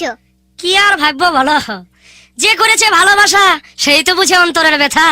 করেছ কি আর ভাববো বলো? যে করেছে ভালোবাসা সেই তো বুঝে অন্তরের ব্যথা।